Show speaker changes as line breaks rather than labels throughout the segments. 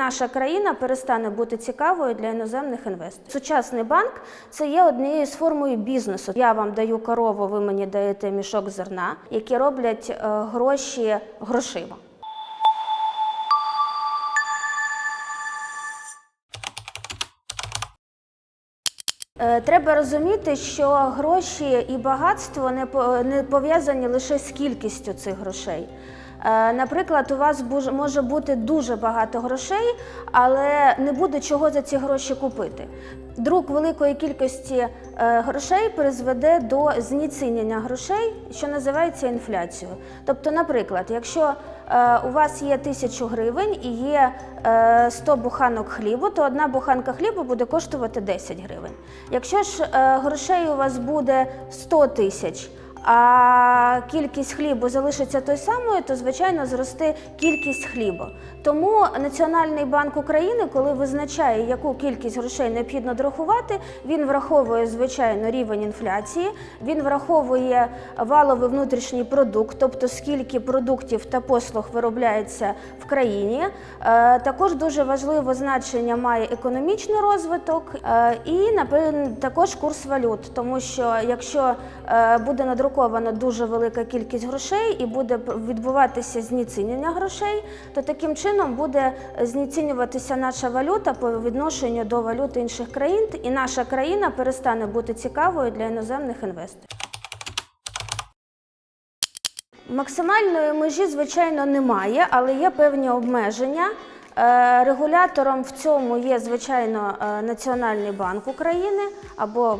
Наша країна перестане бути цікавою для іноземних інвесторів. Сучасний банк це є однією з формою бізнесу. Я вам даю корову, ви мені даєте мішок зерна, які роблять е, гроші грошима. Е, Треба розуміти, що гроші і багатство не по- не пов'язані лише з кількістю цих грошей. Е, Наприклад, у вас може бути дуже багато грошей, але не буде чого за ці гроші купити. Друк великої кількості е, грошей призведе до знецінення грошей, що називається інфляцією. Тобто, наприклад, якщо е, у вас є тисячу гривень і є е, 100 буханок хлібу, то одна буханка хлібу буде коштувати 10 гривень. Якщо ж грошей у вас буде 100 тисяч, а кількість хлібу залишиться той самою, то звичайно зросте кількість хлібу. Тому Національний банк України, коли визначає, яку кількість грошей необхідно дорахувати, він враховує звичайно рівень інфляції, він враховує валовий внутрішній продукт, тобто скільки продуктів та послуг виробляється в країні. Е, Також дуже важливе значення має економічний розвиток е, і також курс валют, тому що якщо е, буде надрукована дуже велика кількість грошей і буде відбуватися знецінення грошей, то таким чином буде знецінюватися наша валюта по відношенню до валют інших країн, і наша країна перестане бути цікавою для іноземних інвесторів. Максимальної межі, звичайно, немає, але є певні обмеження. Е, Регулятором в цьому є, звичайно, е, Національний банк України або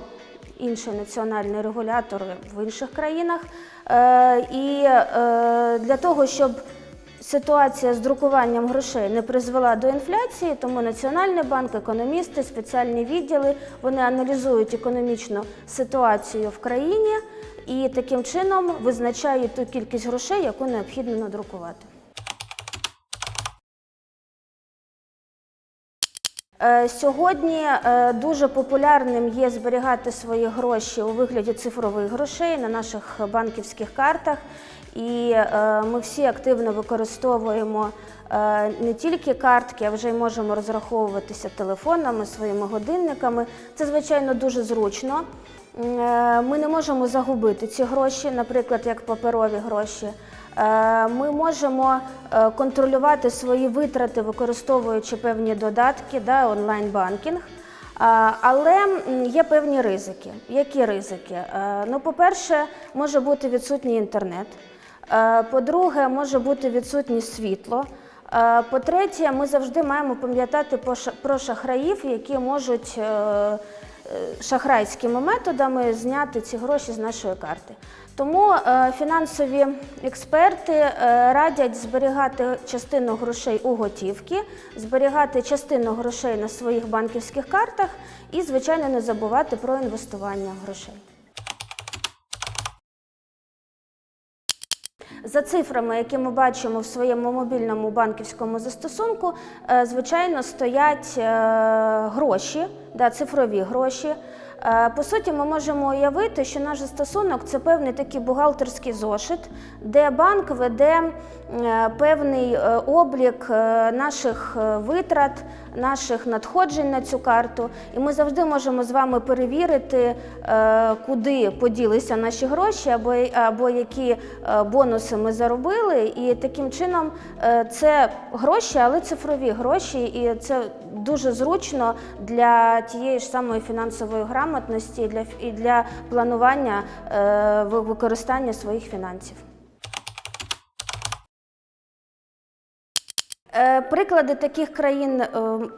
інші національні регулятори в інших країнах. Е, І е, для того, щоб ситуація з друкуванням грошей не призвела до інфляції, тому Національний банк, економісти, спеціальні відділи вони аналізують економічну ситуацію в країні і таким чином визначають ту кількість грошей, яку необхідно надрукувати. Сьогодні е, дуже популярним є зберігати свої гроші у вигляді цифрових грошей на наших банківських картах. І е, ми всі активно використовуємо е, не тільки картки, а вже й можемо розраховуватися телефонами, своїми годинниками. Це, звичайно, дуже зручно. Е, Ми не можемо загубити ці гроші, наприклад, як паперові гроші. Е, Ми можемо е, контролювати свої витрати, використовуючи певні додатки, да, онлайн-банкінг. Але є певні ризики. Які ризики? Е, Ну, по-перше, може бути відсутній інтернет. Е, По-друге, може бути відсутнє світло. Е, По-третє, ми завжди маємо пам'ятати про шахраїв, які можуть е, е, шахрайськими методами зняти ці гроші з нашої карти. Тому е, фінансові експерти е, радять зберігати частину грошей у готівки, зберігати частину грошей на своїх банківських картах і, звичайно, не забувати про інвестування грошей. За цифрами, які ми бачимо в своєму мобільному банківському застосунку, е, звичайно, стоять е, гроші, да, цифрові гроші. Е, По суті, ми можемо уявити, що наш застосунок це певний такий бухгалтерський зошит, де банк веде е, певний е, облік наших витрат, наших надходжень на цю карту. І ми завжди можемо з вами перевірити, куди поділися наші гроші, або, або які бонуси ми заробили. І таким чином це гроші, але цифрові гроші, і це дуже зручно для тієї ж самої фінансової грамотності для, і для планування е, ви- використання своїх фінансів. Приклади таких країн, е,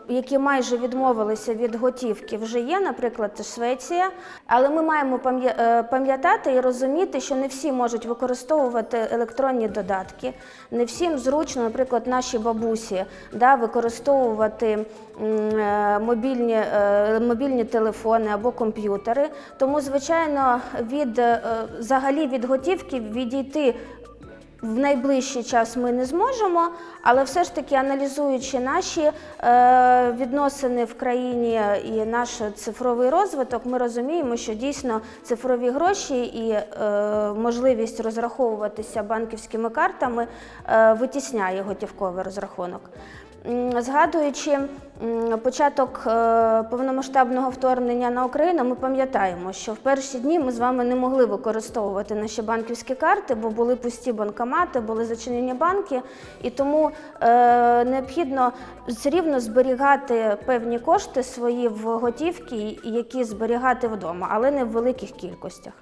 які майже відмовилися від готівки, вже є, наприклад, Швеція. Але ми маємо е, пам'ятати і розуміти, що не всі можуть використовувати електронні додатки, не всім зручно, наприклад, наші бабусі да, використовувати е, мобільні, е, мобільні телефони або комп'ютери. Тому, звичайно, від е, взагалі від готівки відійти в найближчий час ми не зможемо, але все ж таки аналізуючи наші е, відносини в країні і наш цифровий розвиток, ми розуміємо, що дійсно цифрові гроші і е, можливість розраховуватися банківськими картами е, витісняє готівковий розрахунок. Згадуючи початок е, повномасштабного вторгнення на Україну, ми пам'ятаємо, що в перші дні ми з вами не могли використовувати наші банківські карти, бо були пусті банкомати, були зачинені банки, і тому е, необхідно все рівно зберігати певні кошти свої в готівці, які зберігати вдома, але не в великих кількостях.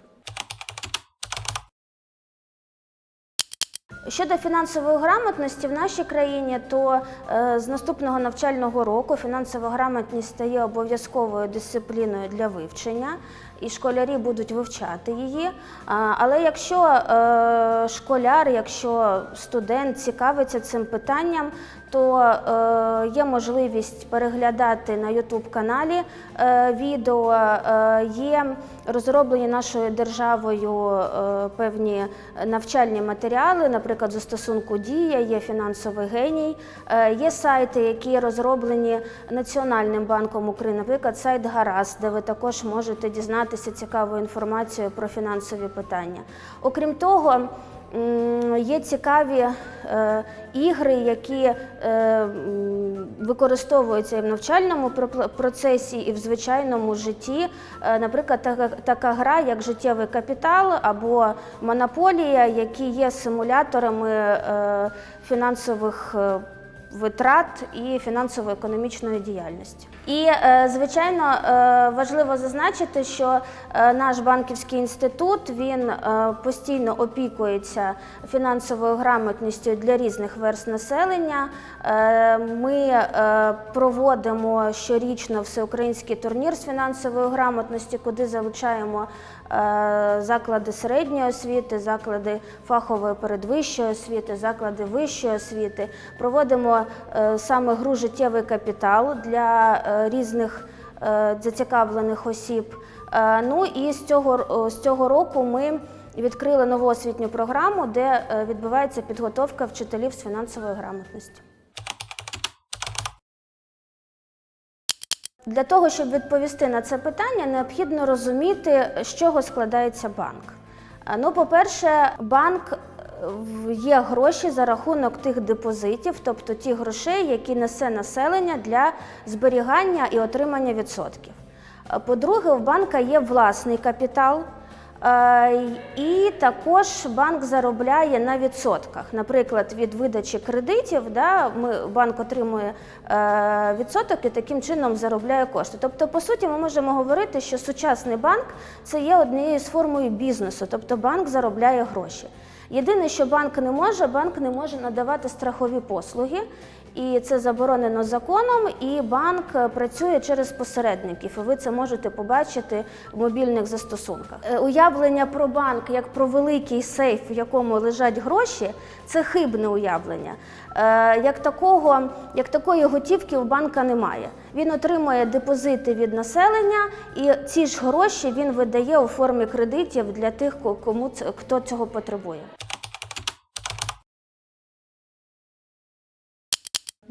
Щодо фінансової грамотності в нашій країні, то е, з наступного навчального року фінансова грамотність стає обов'язковою дисципліною для вивчення, і школярі будуть вивчати її. Але якщо е, школяр, якщо студент цікавиться цим питанням, то е, є можливість переглядати на youtube каналі е, відео, є розроблені нашою державою певні навчальні матеріали, наприклад, застосунку Дія, є фінансовий геній, є сайти, які розроблені Національним банком України, наприклад, сайт Гаразд, де ви також можете дізнатися цікаву інформацію про фінансові питання. Окрім того, є цікаві е, ігри, які е, використовуються і в навчальному про- процесі, і в звичайному житті. Е, Наприклад, така, гра, як життєвий капітал або монополія, які є симуляторами фінансових. Витрат і фінансово-економічної діяльності. І, е, звичайно, е, важливо зазначити, що е, наш банківський інститут він постійно опікується фінансовою грамотністю для різних верст населення. Ми проводимо щорічно всеукраїнський турнір з фінансової грамотності, куди залучаємо заклади середньої освіти, заклади фахової передвищої освіти, заклади вищої освіти. Проводимо е, саме гру життєвий капітал для е, різних е, зацікавлених осіб. Е, Ну і з цього, з цього року ми відкрили нову освітню програму, де е, відбувається підготовка вчителів з фінансової грамотності. Для того, щоб відповісти на це питання, необхідно розуміти, з чого складається банк. Ну, по-перше, банк е, є гроші за рахунок тих депозитів, тобто ті грошей, які несе населення для зберігання і отримання відсотків. По-друге, в банка є власний капітал. Е, І також банк заробляє на відсотках. Наприклад, від видачі кредитів, да, ми, банк отримує е, відсоток і таким чином заробляє кошти. Тобто, по суті, ми можемо говорити, що сучасний банк це є однією з формою бізнесу, тобто банк заробляє гроші. Єдине, що банк не може, банк не може надавати страхові послуги, і це заборонено законом. І банк працює через посередників. І ви це можете побачити в мобільних застосунках. Е, Уявлення про банк як про великий сейф, в якому лежать гроші, це хибне уявлення. Е, Як такого, як такої готівки у банка немає. Він отримує депозити від населення, і ці ж гроші він видає у формі кредитів для тих, кому хто цього потребує.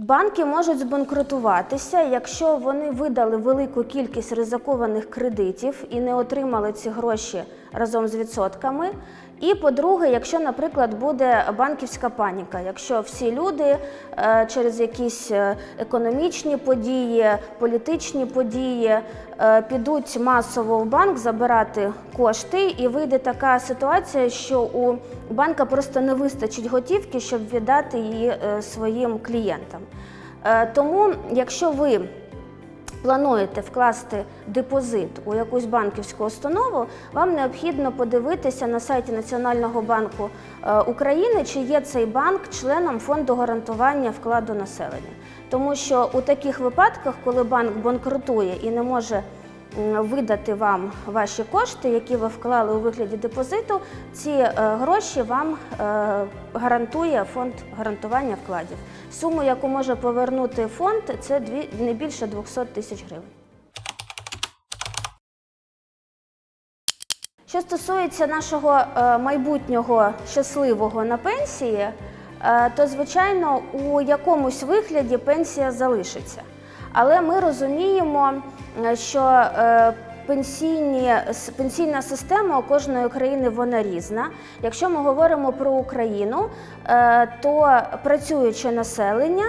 Банки можуть збанкрутуватися, якщо вони видали велику кількість ризикованих кредитів і не отримали ці гроші разом з відсотками. І по-друге, якщо, наприклад, буде банківська паніка, якщо всі люди е, через якісь е, економічні події, політичні події е, підуть масово в банк забирати кошти, і вийде така ситуація, що у банка просто не вистачить готівки, щоб віддати її своїм клієнтам. Тому, якщо ви плануєте вкласти депозит у якусь банківську установу, вам необхідно подивитися на сайті Національного банку е, України, чи є цей банк членом фонду гарантування вкладу населення. Тому що у таких випадках, коли банк банкрутує і не може видати вам ваші кошти, які ви вклали у вигляді депозиту, ці е, гроші вам е, гарантує фонд гарантування вкладів. Суму, яку може повернути фонд, це дві, не більше 200 тисяч гривень. Що стосується нашого е, майбутнього щасливого на пенсії, е, то звичайно у якомусь вигляді пенсія залишиться. Але ми розуміємо, е, що пенсійні, пенсійна система у кожної країни вона різна. Якщо ми говоримо про Україну, е, то працююче населення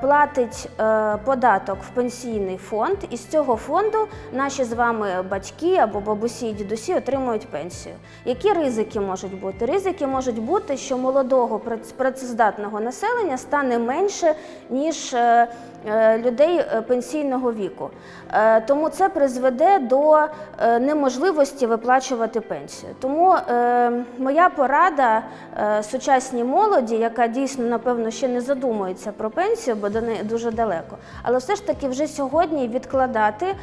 платить е, податок в пенсійний фонд, і з цього фонду наші з вами батьки або бабусі і дідусі отримують пенсію. Які ризики можуть бути? Ризики можуть бути, що молодого прац- працездатного населення стане менше, ніж е, е, людей е, пенсійного віку. Е, Тому це призведе до е, неможливості виплачувати пенсію. Тому е, моя порада е, сучасній молоді, яка дійсно напевно ще не задумується про пенсію, бо до неї дуже далеко. Але все ж таки вже сьогодні відкладати е,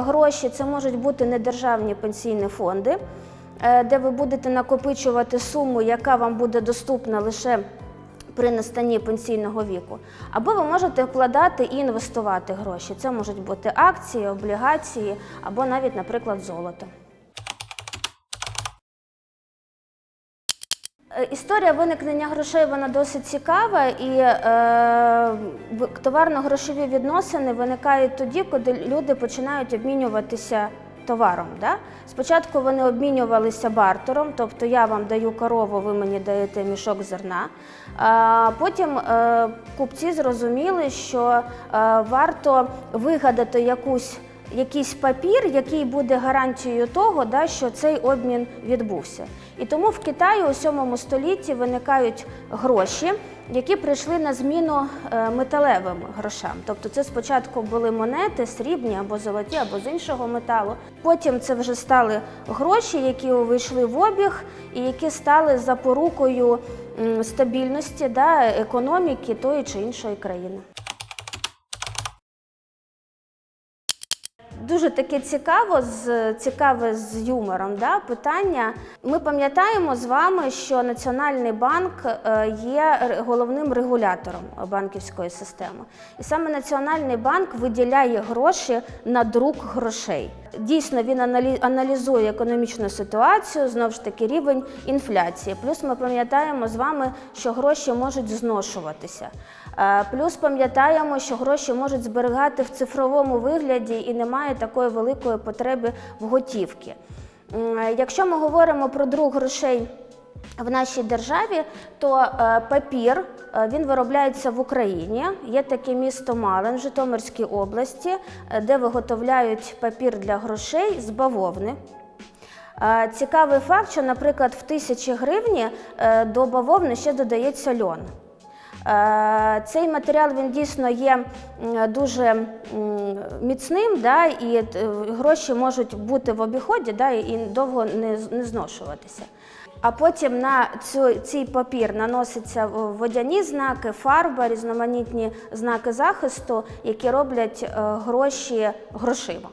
гроші. Це можуть бути недержавні пенсійні фонди, е, де ви будете накопичувати суму, яка вам буде доступна лише при настанні пенсійного віку. Або ви можете вкладати і інвестувати гроші. Це можуть бути акції, облігації або навіть, наприклад, золото. Історія виникнення грошей вона досить цікава, і е, товарно-грошові відносини виникають тоді, коли люди починають обмінюватися товаром. Да? Спочатку вони обмінювалися бартером, тобто я вам даю корову, ви мені даєте мішок зерна. А потім е, купці зрозуміли, що е, варто вигадати якусь якийсь папір, який буде гарантією того, да, що цей обмін відбувся. І тому в Китаї у 7 столітті виникають гроші, які прийшли на зміну е, металевим грошам. Тобто це спочатку були монети, срібні або золоті, або з іншого металу. Потім це вже стали гроші, які увійшли в обіг і які стали запорукою стабільності да, економіки тої чи іншої країни. Дуже таке цікаво, з цікаве з юмором. Да, питання. Ми пам'ятаємо з вами, що Національний банк е, є головним регулятором банківської системи. І саме Національний банк виділяє гроші на друк грошей. Дійсно, він аналі- аналізує економічну ситуацію, знову ж таки, рівень інфляції. Плюс ми пам'ятаємо з вами, що гроші можуть зношуватися. Е, Плюс пам'ятаємо, що гроші можуть зберігати в цифровому вигляді і немає такої великої потреби в готівці. Якщо ми говоримо про друг грошей в нашій державі, то е, папір е, він виробляється в Україні. Є таке місто Малин в Житомирській області, е, де виготовляють папір для грошей з бавовни. Е, Цікавий факт, що, наприклад, в тисячі гривні е, до бавовни ще додається льон. Е, Цей матеріал він дійсно є дуже міцним, да, і е, гроші можуть бути в обіході да, і довго не, зношуватися. А потім на цю, цей папір наносяться водяні знаки, фарба, різноманітні знаки захисту, які роблять е, гроші грошима.